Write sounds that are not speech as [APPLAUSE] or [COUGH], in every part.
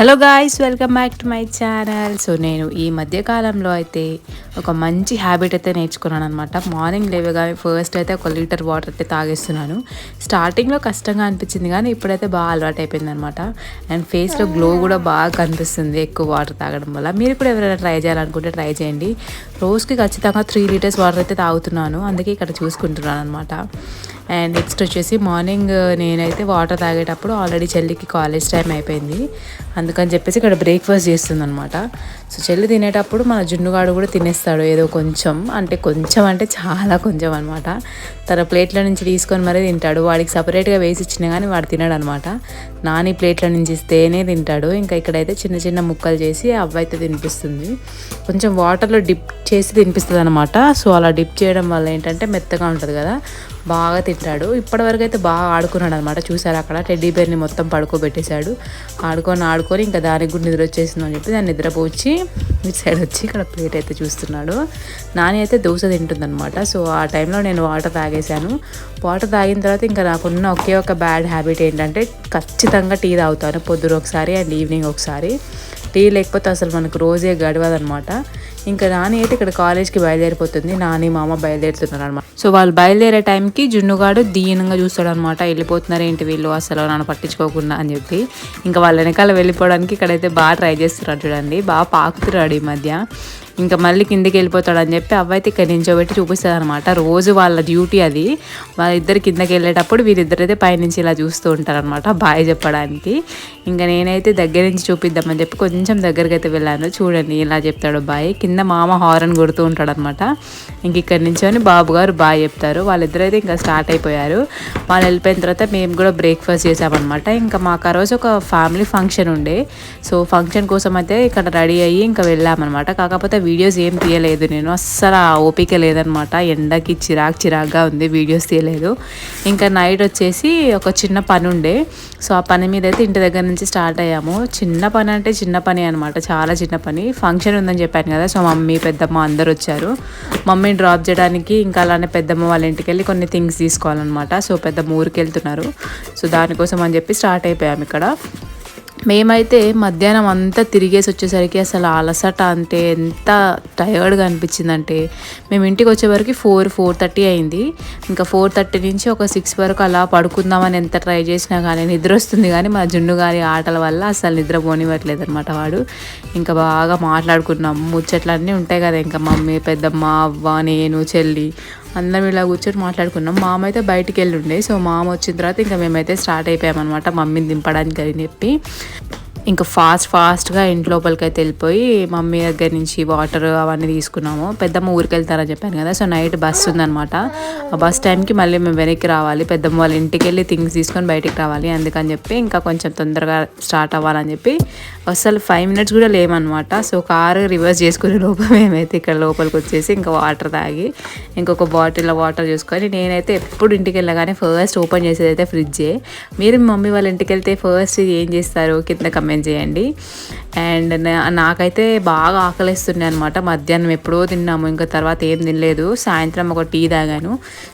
Hello guys welcome back to my channel so నేను ఈ మధ్యకాలంలో అయితే ఒక మంచి హ్యాబిట్ అయితే నేర్చుకున్నాను అనమాట మార్నింగ్ లేవగానే ఫస్ట్ అయితే ఒక లీటర్ వాటర్ అయితే తాగేస్తున్నాను. స్టార్టింగ్లో కష్టంగా అనిపించింది కానీ ఇప్పుడైతే బాగా అలవాటు అయిపోయింది అనమాట అండ్ ఫేస్లో గ్లో కూడా బాగా కనిపిస్తుంది ఎక్కువ వాటర్ తాగడం వల్ల. మీరు కూడా ఎవరైనా ట్రై చేయాలనుకుంటే ట్రై చేయండి. రోజుకి ఖచ్చితంగా త్రీ లీటర్స్ వాటర్ అయితే తాగుతున్నాను. అందుకే ఇక్కడ చూసుకుంటున్నాను అనమాట అండ్ నెక్స్ట్ వచ్చేసి మార్నింగ్ uh, నేనైతే వాటర్ తాగేటప్పుడు ఆల్రెడీ చెల్లికి కాలేజ్ టైం అయిపోయింది. అందుకని చెప్పేసి ఇక్కడ బ్రేక్ఫాస్ట్ చేస్తుంది అనమాట సో చెల్లి తినేటప్పుడు మన జున్నుగాడు కూడా తినేస్తాడు ఏదో కొంచెం. అంటే కొంచెం అంటే చాలా కొంచెం అనమాట తన ప్లేట్ల నుంచి తీసుకొని మరీ తింటాడు. వాడికి సపరేట్గా వేసి ఇచ్చినా కానీ వాడు తినడు అనమాట నాని ప్లేట్ల నుంచి ఇస్తేనే తింటాడు. ఇంకా ఇక్కడైతే చిన్న చిన్న ముక్కలు చేసి అవ్వైతే తినిపిస్తుంది. కొంచెం వాటర్లో డిప్ చేసి తినిపిస్తుంది అనమాట సో అలా డిప్ చేయడం వల్ల ఏంటంటే మెత్తగా ఉంటుంది కదా. బాగా తింటాడు. ఇప్పటివరకు అయితే బాగా ఆడుకున్నాడు అనమాట చూసారు అక్కడ? టెడ్డీ బేర్ని మొత్తం పడుకోబెట్టేశాడు. ఆడుకొని ఆడుకొని ఇంకా దానికి కూడా నిద్ర వచ్చేసింది అని చెప్పి దాన్ని నిద్రపోచి ఇటు సైడ్ వచ్చి ఇక్కడ ప్లేట్ అయితే చూస్తున్నాడు. నాని అయితే దోశ తింటుందన్నమాట. సో ఆ టైంలో నేను వాటర్ తాగేశాను. వాటర్ తాగిన తర్వాత ఇంకా నాకున్న ఒకే ఒక బ్యాడ్ హ్యాబిట్ ఏంటంటే ఖచ్చితంగా టీ తాగుతాను. పొద్దున ఒకసారి అండ్ ఈవినింగ్ ఒకసారి. టీ లేకపోతే అసలు మనకు రోజే గడవదనమాట ఇంకా నాని అయితే ఇక్కడ కాలేజ్కి బయలుదేరిపోతుంది. నాని మామ బయలుదేరుతున్నారు అనమాట సో వాళ్ళు బయలుదేరే టైంకి జున్నుగాడు దీనంగా చూస్తాడు అనమాట వెళ్ళిపోతున్నారు ఏంటి వీళ్ళు అసలు నన్ను పట్టించుకోకుండా అని చెప్పి. ఇంకా వాళ్ళ వెనకాల వెళ్ళిపోవడానికి ఇక్కడైతే బాగా ట్రై చేస్తున్నాడు చూడండి. బాగా పాకుతున్నాడు ఈ మధ్య. ఇంకా మళ్ళీ కిందికి వెళ్ళిపోతాడు అని చెప్పి అవైతే ఇక్కడ నించోబెట్టి చూపిస్తుంది అనమాట రోజు వాళ్ళ డ్యూటీ అది. వాళ్ళిద్దరు కిందకి వెళ్ళేటప్పుడు వీరిద్దరైతే పైనుంచి ఇలా చూస్తూ ఉంటారనమాట బాయ్ చెప్పడానికి. ఇంకా నేనైతే దగ్గర నుంచి చూపిద్దామని చెప్పి కొంచెం దగ్గరికి అయితే వెళ్ళాను. చూడండి ఇలా చెప్తాడు బాయ్. కింద మామ హారన్ కొడుతూ ఉంటాడు అనమాట ఇంక ఇక్కడ నుంచొని బాబు గారు బాయ్ చెప్తారు. వాళ్ళిద్దరైతే ఇంకా స్టార్ట్ అయిపోయారు. వాళ్ళు వెళ్ళిపోయిన తర్వాత మేము కూడా బ్రేక్ఫాస్ట్ చేసామన్నమాట. ఇంకా మాకు ఆ రోజు ఒక ఫ్యామిలీ ఫంక్షన్ ఉండే. సో ఫంక్షన్ కోసం అయితే ఇక్కడ రెడీ అయ్యి ఇంకా వెళ్ళామన్నమాట. కాకపోతే వీడియోస్ ఏం తీయలేదు నేను. అస్సలు ఆ ఓపిక లేదనమాట. ఎండకి చిరాక్ చిరాక్గా ఉంది వీడియోస్ తీయలేదు. ఇంకా నైట్ వచ్చేసి ఒక చిన్న పని ఉండే. సో ఆ పని మీద అయితే ఇంటి దగ్గర నుంచి స్టార్ట్ అయ్యాము. చిన్న పని అంటే చిన్న పని అనమాట. చాలా చిన్న పని. ఫంక్షన్ ఉందని చెప్పాను కదా. సో మమ్మీ పెద్దమ్మ అందరు వచ్చారు. మమ్మీని డ్రాప్ చేయడానికి ఇంకా అలానే పెద్దమ్మ వాళ్ళ ఇంటికి వెళ్ళి కొన్ని థింగ్స్ తీసుకోవాలన్నమాట. సో పెద్దమ్మ ఊరికి వెళ్తున్నారు సో దానికోసం అని చెప్పి స్టార్ట్ అయిపోయాము ఇక్కడ. మేమైతే మధ్యాహ్నం అంతా తిరిగేసి వచ్చేసరికి అసలు అలసట అంటే ఎంత టయర్డ్గా అనిపించిందంటే మేము ఇంటికి వచ్చేవరకు ఫోర్ ఫోర్ థర్టీ అయింది. ఇంకా ఫోర్ థర్టీ నుంచి ఒక సిక్స్ వరకు అలా పడుకుందామని ఎంత ట్రై చేసినా కానీ నిద్ర వస్తుంది కానీ మా జున్ను గారి ఆటల వల్ల అసలు నిద్ర పోనివ్వట్లేదు అనమాట వాడు. ఇంకా బాగా మాట్లాడుకున్నాం. ముచ్చట్లన్నీ ఉంటాయి కదా ఇంకా మమ్మీ పెద్దమ్మ అవ్వ నేను చెల్లి అందరం ఇలా కూర్చొని మాట్లాడుకున్నాం. మామ అయితే బయటికి వెళ్ళి ఉండే సో మామ వచ్చిన తర్వాత ఇంకా మేమైతే స్టార్ట్ అయిపోయామన్నమాట. మమ్మీని దింపడానికి అని చెప్పి. ఇంకా ఫాస్ట్ ఫాస్ట్గా ఇంట్లోపలికి అయితే వెళ్ళిపోయి మమ్మీ దగ్గర నుంచి వాటర్ అవన్నీ తీసుకున్నాము. పెద్దమ్మ ఊరికి వెళ్తారని చెప్పాను కదా సో నైట్ బస్ ఉందనమాట ఆ బస్ టైంకి మళ్ళీ మేము వెనక్కి రావాలి పెద్దమ్మ వాళ్ళ ఇంటికి వెళ్ళి థింగ్స్ తీసుకొని బయటికి రావాలి అందుకని చెప్పి ఇంకా కొంచెం తొందరగా స్టార్ట్ అవ్వాలని చెప్పి అసలు ఫైవ్ మినిట్స్ కూడా లేమనమాట సో కారు రివర్స్ చేసుకునే లోపల మేమైతే ఇక్కడ లోపలికి వచ్చేసి ఇంకా వాటర్ తాగి ఇంకొక బాటిల్లో వాటర్ చూసుకొని నేనైతే ఎప్పుడు ఇంటికి వెళ్ళగానే ఫస్ట్ ఓపెన్ చేసేది అయితే ఫ్రిడ్జే. మీరు మమ్మీ వాళ్ళ ఇంటికి వెళ్తే ఫస్ట్ ఏం చేస్తారు? కింద కమెంట్ చేయండి. అండ్ నాకైతే బాగా ఆకలిస్తున్నాయి అనమాట మధ్యాహ్నం ఎప్పుడో తిన్నాము ఇంకా తర్వాత ఏం తినలేదు. సాయంత్రం ఒక టీ తాగాను.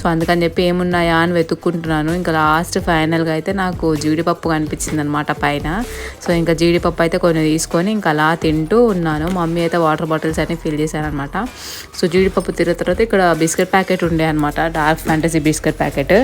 సో అందుకని చెప్పి ఏమున్నాయా అని వెతుక్కుంటున్నాను. ఇంకా లాస్ట్ ఫైనల్గా అయితే నాకు జీడిపప్పు కనిపించింది అనమాట పైన. సో ఇంకా జీడిపప్పు అయితే కొన్ని తీసుకొని ఇంకా అలా తింటూ ఉన్నాను. మమ్మీ అయితే వాటర్ బాటిల్స్ అన్ని ఫిల్ చేశానమాట సో జీడిపప్పు తిన్న తర్వాత ఇక్కడ బిస్కెట్ ప్యాకెట్ ఉండే అనమాట డార్క్ ఫ్యాంటసీ బిస్కెట్ ప్యాకెట్.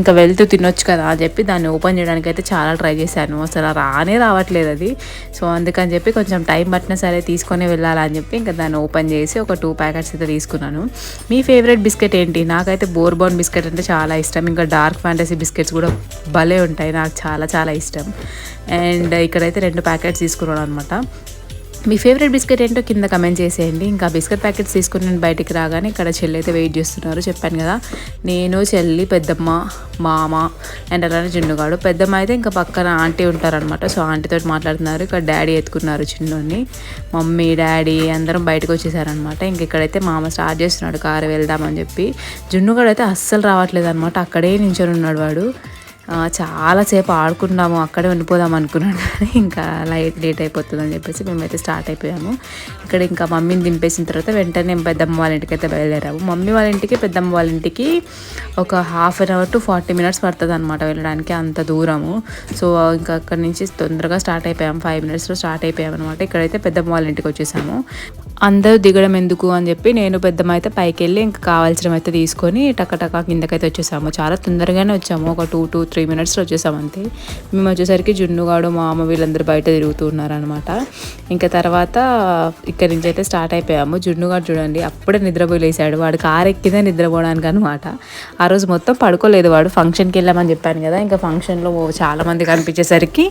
ఇంకా వెళ్తూ తినొచ్చు కదా అని చెప్పి దాన్ని ఓపెన్ చేయడానికి అయితే చాలా ట్రై చేశాను. అసలు రానే రావట్లేదు. అది సో అందుకని చెప్పి కొంచెం టైం పట్టినా సరే తీసుకొని వెళ్ళాలని చెప్పి ఇంకా దాన్ని ఓపెన్ చేసి ఒక టూ ప్యాకెట్స్ అయితే తీసుకున్నాను. మీ ఫేవరెట్ బిస్కెట్ ఏంటి? నాకైతే బోర్బోన్ బిస్కెట్ అంటే చాలా ఇష్టం. ఇంకా డార్క్ ఫ్యాంటసీ బిస్కెట్స్ కూడా భలే ఉంటాయి. నాకు చాలా చాలా ఇష్టం. అండ్ ఇక్కడైతే రెండు ప్యాకెట్స్ తీసుకున్నాను అనమాట మీ ఫేవరెట్ బిస్కెట్ ఏంటో కింద కమెంట్ చేసేయండి. ఇంకా బిస్కెట్ ప్యాకెట్స్ తీసుకుని నేను బయటికి రాగానే ఇక్కడ చెల్లి అయితే వెయిట్ చేస్తున్నారు. చెప్పాను కదా నేను చెల్లి పెద్దమ్మ మామ అండ్ అలానే జున్నుగాడు పెద్దమ్మ అయితే ఇంకా పక్కన ఆంటీ ఉంటారనమాట సో ఆంటీతో మాట్లాడుతున్నారు. ఇక్కడ డాడీ ఎత్తుకున్నారు చిన్నోని. మమ్మీ డాడీ అందరం బయటకు వచ్చేసారనమాట ఇంక ఇక్కడైతే మామ స్టార్ట్ చేస్తున్నాడు. కారు వెళ్దామని చెప్పి. జున్నుగాడు అయితే అస్సలు రావట్లేదు అనమాట అక్కడే నించొని ఉన్నాడు వాడు. చాలాసేపు ఆడుకున్నాము అక్కడే ఉండిపోదాం అనుకున్నాను కానీ [LAUGHS] ఇంకా లైట్ లేట్ అయిపోతుంది అని చెప్పేసి మేమైతే స్టార్ట్ అయిపోయాము. ఇక్కడ ఇంకా మమ్మీని దింపేసిన తర్వాత వెంటనే పెద్దమ్మ వాళ్ళ ఇంటికి అయితే బయలుదేరాము. మమ్మీ వాళ్ళ ఇంటికి పెద్దమ్మ వాళ్ళ ఇంటికి ఒక half an hour to forty minutes పడుతుంది అనమాట వెళ్ళడానికి అంత దూరము. సో ఇంకా అక్కడ నుంచి తొందరగా స్టార్ట్ అయిపోయాము ఫైవ్ మినిట్స్లో స్టార్ట్ అయిపోయాము అనమాట ఇక్కడైతే పెద్దమ్మ వాళ్ళ ఇంటికి వచ్చేసాము. అందరూ దిగడం ఎందుకు అని చెప్పి నేను పెద్దమ్మ అయితే పైకి వెళ్ళి ఇంకా కావాల్సినవి అయితే తీసుకొని టక టక కిందకైతే వచ్చేసాము. చాలా తొందరగానే వచ్చాము. ఒక టూ టూ త్రీ త్రీ మినిట్స్లో వచ్చేసాము అంతే. మేము వచ్చేసరికి జున్నుగాడు మా అమ్మ వీళ్ళందరూ బయట తిరుగుతూ ఉన్నారనమాట ఇంకా తర్వాత ఇక్కడి నుంచి అయితే స్టార్ట్ అయిపోయాము. జున్నుగాడు చూడండి అప్పుడే నిద్రపోలేసాడు వాడు కారు ఎక్కిందే నిద్రపోవడానికి అనమాట ఆ రోజు మొత్తం పడుకోలేదు వాడు. ఫంక్షన్కి వెళ్ళామని చెప్పాను కదా ఇంకా ఫంక్షన్లో చాలామంది కనిపించేసరికి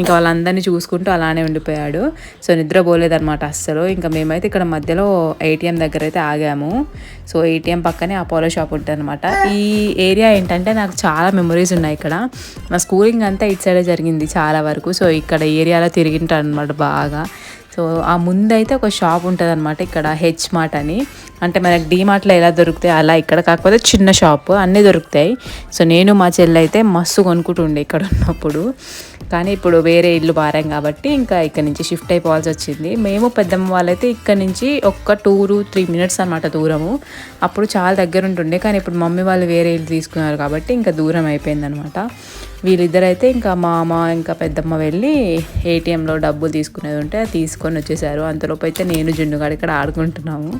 ఇంకా వాళ్ళందరినీ చూసుకుంటూ అలానే ఉండిపోయాడు. సో నిద్రపోలేదనమాట అస్సలు. ఇంకా మేమైతే ఇక్కడ మధ్యలో ఏటీఎం దగ్గర అయితే ఆగాము. సో ఏటీఎం పక్కనే అపోలో షాప్ ఉంటుంది అనమాట ఈ ఏరియా ఏంటంటే నాకు చాలా మెమరీస్ ఉన్నాయి ఇక్కడ. మా స్కూలింగ్ అంతా ఇటు సైడే జరిగింది చాలా వరకు. సో ఇక్కడ ఏరియాలో తిరిగింటాను అనమాట బాగా. సో ఆ ముందైతే ఒక షాప్ ఉంటుంది అనమాట ఇక్కడ హెచ్ మార్ట్ అని. అంటే మనకి డీమార్ట్లో ఎలా దొరుకుతాయి అలా ఇక్కడ కాకపోతే చిన్న షాప్ అన్నీ దొరుకుతాయి. సో నేను మా చెల్లి అయితే మస్తు కొనుక్కుంటుండే ఇక్కడ ఉన్నప్పుడు. కానీ ఇప్పుడు వేరే ఇల్లు మారాం కాబట్టి ఇంకా ఇక్కడ నుంచి షిఫ్ట్ అయిపోవాల్సి వచ్చింది. మేము పెద్దమ్మ వాళ్ళైతే ఇక్కడ నుంచి ఒక్క టూ త్రీ మినిట్స్ అనమాట దూరము. అప్పుడు చాలా దగ్గర ఉంటుండే కానీ ఇప్పుడు మమ్మీ వాళ్ళు వేరే ఇల్లు తీసుకున్నారు కాబట్టి ఇంకా దూరం అయిపోయింది అనమాట వీళ్ళిద్దరైతే ఇంకా మామ ఇంకా పెద్దమ్మ వెళ్ళి ఏటీఎంలో డబ్బులు తీసుకునేది ఉంటే అది తీసుకొని వచ్చేసారు. అంతలోపు అయితే నేను జున్నుగాడు ఇక్కడ ఆడుకుంటున్నాము.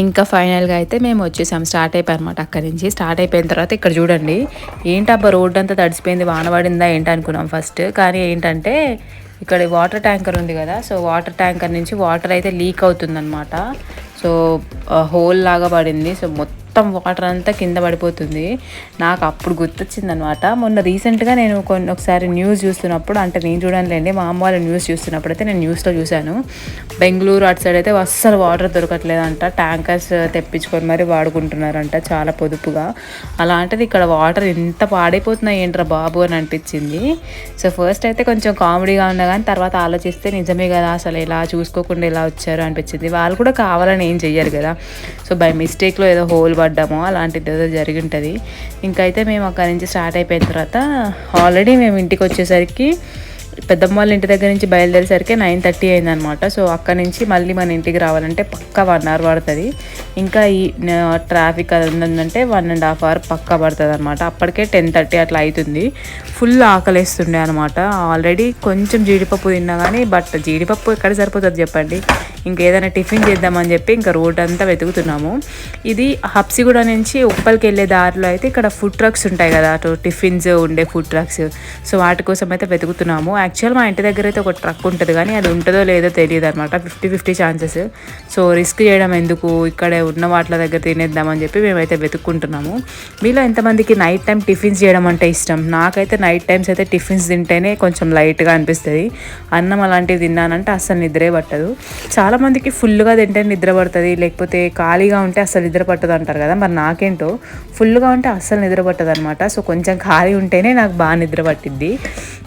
ఇంకా ఫైనల్గా అయితే మేము వచ్చేసాం. స్టార్ట్ అయిపోయి అనమాట అక్కడి నుంచి. స్టార్ట్ అయిపోయిన తర్వాత ఇక్కడ చూడండి. ఏంటబ్బా రోడ్ అంతా తడిసిపోయింది వాన పడిందా ఏంటనుకున్నాం ఫస్ట్. కానీ ఏంటంటే ఇక్కడ వాటర్ ట్యాంకర్ ఉంది కదా సో వాటర్ ట్యాంకర్ నుంచి వాటర్ అయితే లీక్ అవుతుందన్నమాట. సో హోల్ లాగా పడింది. సో మొత్తం మొత్తం వాటర్ అంతా కింద పడిపోతుంది. నాకు అప్పుడు గుర్తొచ్చింది అనమాట మొన్న రీసెంట్గా నేను కొన్ని ఒకసారి న్యూస్ చూస్తున్నప్పుడు అంటే నేను చూడలేండి మా అమ్మ వాళ్ళ న్యూస్ చూస్తున్నప్పుడు అయితే నేను న్యూస్లో చూశాను. బెంగళూరు అటు సైడ్ అయితే అస్సలు వాటర్ దొరకట్లేదంట. ట్యాంకర్స్ తెప్పించుకొని మరి వాడుకుంటున్నారంట చాలా పొదుపుగా. అలాంటిది ఇక్కడ వాటర్ ఎంత పాడైపోతున్నాయి ఏంట్రా బాబు అని అనిపించింది. సో ఫస్ట్ అయితే కొంచెం కామెడీగా ఉన్నా కానీ తర్వాత ఆలోచిస్తే నిజమే కదా అసలు ఇలా చూసుకోకుండా ఇలా వచ్చారు అనిపించింది. వాళ్ళు కూడా కావాలని ఏం చెయ్యరు కదా. సో బై మిస్టేక్లో ఏదో హోల్ పడ్డామో అలాంటిది ఏదో జరిగి ఉంటుంది ఇంకైతే మేము అక్కడి నుంచి స్టార్ట్ అయిపోయిన తర్వాత ఆల్రెడీ మేము ఇంటికి వచ్చేసరికి పెద్దమ్మ వాళ్ళ ఇంటి దగ్గర నుంచి బయలుదేరేసరికి నైన్ థర్టీ అయిందనమాట. సో అక్కడ నుంచి మళ్ళీ మన ఇంటికి రావాలంటే పక్కా వన్ అవర్ పడుతుంది. ఇంకా ఈ ట్రాఫిక్ అది ఉందంటే వన్ అండ్ హాఫ్ అవర్ పక్కా పడుతుంది అనమాట అప్పటికే టెన్ థర్టీ అట్లా అవుతుంది ఫుల్ ఆకలేస్తుండే అనమాట. ఆల్రెడీ కొంచెం జీడిపప్పు తిన్నా కానీ బట్ జీడిపప్పు ఎక్కడ సరిపోతుంది చెప్పండి? ఇంకేదైనా టిఫిన్ చేద్దామని చెప్పి ఇంకా రోడ్ అంతా వెతుకుతున్నాము. ఇది హప్సిగూడ నుంచి ఉప్పల్కి వెళ్ళే దారిలో అయితే ఇక్కడ ఫుడ్ ట్రక్స్ ఉంటాయి కదా అటు టిఫిన్స్ ఉండే ఫుడ్ ట్రక్స్ సో వాటి కోసం అయితే వెతుకుతున్నాము. యాక్చువల్ మా ఇంటి దగ్గర అయితే ఒక ట్రక్ ఉంటుంది కానీ అది ఉంటుందో లేదో తెలియదు అనమాట fifty fifty chances so risk చేయడం ఎందుకు? ఇక్కడే ఉన్న వాటిల దగ్గర తినేద్దామని చెప్పి మేమైతే వెతుక్కుంటున్నాము. మీలో ఎంతమందికి నైట్ టైం టిఫిన్స్ చేయడం అంటే ఇష్టం? నాకైతే నైట్ టైమ్స్ అయితే టిఫిన్స్ తింటేనే కొంచెం లైట్గా అనిపిస్తుంది. అన్నం అలాంటివి తిన్నానంటే అస్సలు నిద్రే పట్టదు. చాలామందికి ఫుల్గా తింటే నిద్ర పడుతుంది లేకపోతే ఖాళీగా ఉంటే అస్సలు నిద్ర పట్టదు అంటారు కదా. మరి నాకేంటో ఫుల్గా ఉంటే అస్సలు నిద్ర పట్టదు అనమాట సో కొంచెం ఖాళీ ఉంటేనే నాకు బాగా నిద్ర పట్టిద్ది.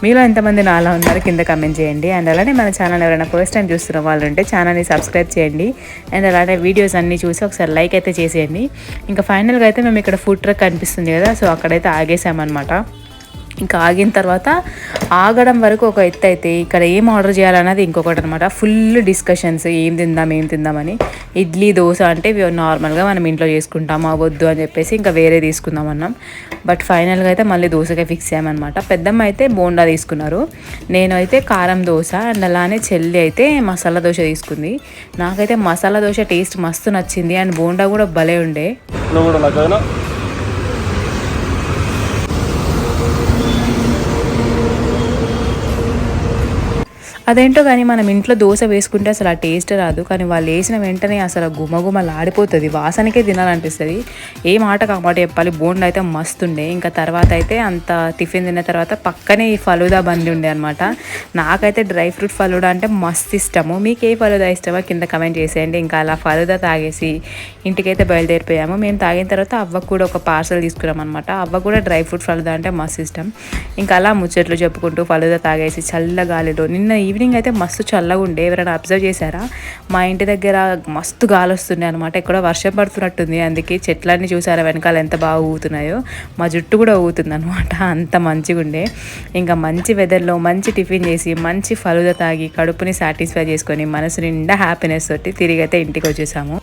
మీలో ఎంతమంది నాలా ఉన్నారు కింద కమెంట్ చేయండి. అండ్ అలానే మన ఛానల్ ఎవరైనా ఫస్ట్ టైం చూస్తున్న వాళ్ళు ఉంటే ఛానల్ని సబ్స్క్రైబ్ చేయండి. అండ్ అలానే వీడియోస్ అన్నీ చూసి ఒకసారి లైక్ అయితే చేసేయండి. ఇంకా ఫైనల్గా అయితే మేము ఇక్కడ ఫుడ్ ట్రక్ కనిపిస్తుంది కదా సో అక్కడైతే ఆగేసామన్నమాట. ఇంకా ఆగిన తర్వాత ఆగడం వరకు ఒక ఎత్తు అయితే ఇక్కడ ఏం ఆర్డర్ చేయాలన్నది ఇంకొకటి అనమాట ఫుల్ డిస్కషన్స్ ఏం తిందాం ఏం తిందామని ఇడ్లీ దోశ అంటే నార్మల్గా మనం ఇంట్లో చేసుకుంటాం అవ్వద్దు అని చెప్పేసి ఇంకా వేరే తీసుకుందాం అన్నాం. బట్ ఫైనల్గా అయితే మళ్ళీ దోశకే ఫిక్స్ అయ్యామన్నమాట పెద్దమ్మ అయితే బోండా తీసుకున్నారు. నేను అయితే కారం దోశ అండ్ అలానే చెల్లి అయితే మసాలా దోశ తీసుకుంది. నాకైతే మసాలా దోశ టేస్ట్ మస్తు నచ్చింది అండ్ బోండా కూడా భలే ఉండే. అదేంటో కానీ మనం ఇంట్లో దోశ వేసుకుంటే అసలు ఆ టేస్ట్ రాదు. కానీ వాళ్ళు వేసిన వెంటనే అసలు గుమగుమలాడిపోతుంది వాసనకే తినాలనిపిస్తుంది. ఏ మాట కామాట చెప్పాలి. బోండ్ అయితే మస్తుండే ఇంకా తర్వాత అయితే అంత టిఫిన్ తిన్న తర్వాత పక్కనే ఈ ఫలూదా బండి ఉండే అనమాట నాకైతే డ్రై ఫ్రూట్ ఫలూదా అంటే మస్తు ఇష్టము. మీకు ఏ ఫలూదా ఇష్టమో కింద కమెంట్ చేసేయండి. ఇంకా అలా ఫలూదా తాగేసి ఇంటికైతే బయలుదేరిపోయాము. మేము తాగిన తర్వాత అవ్వకు కూడా ఒక పార్సల్ తీసుకున్నాం అనమాట అవ్వ కూడా డ్రై ఫ్రూట్ ఫలూదా అంటే మస్తు ఇష్టం. ఇంకా అలా ముచ్చట్లు చెప్పుకుంటూ ఫలూదా తాగేసి చల్ల గాలిలో నిన్న ఈవినింగ్ అయితే మస్తు చల్లగా ఉండే. ఎవరైనా అబ్జర్వ్ చేశారా? మా ఇంటి దగ్గర మస్తు గాలి వస్తుండే అనమాట ఎక్కడో వర్షం పడుతున్నట్టుంది. అందుకే చెట్లన్నీ చూసారా? వెనకాల ఎంత బాగా ఊగుతున్నాయో. మా జుట్టు కూడా ఊగుతుంది అనమాట అంత మంచిగా ఉండే. ఇంకా మంచి వెదర్లో మంచి టిఫిన్ చేసి మంచి ఫలుద తాగి కడుపుని సాటిస్ఫై చేసుకొని మనసు నిండా హ్యాపీనెస్ తోటి తిరిగి అయితే ఇంటికి వచ్చేసాము.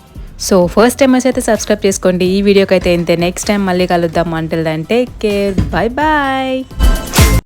సో ఫస్ట్ టైం అయితే సబ్స్క్రైబ్ చేసుకోండి. ఈ వీడియోకి అయితే ఇంతే. నెక్స్ట్ టైం మళ్ళీ కలుద్దాం. అంటే టేక్ కేర్ బాయ్ బాయ్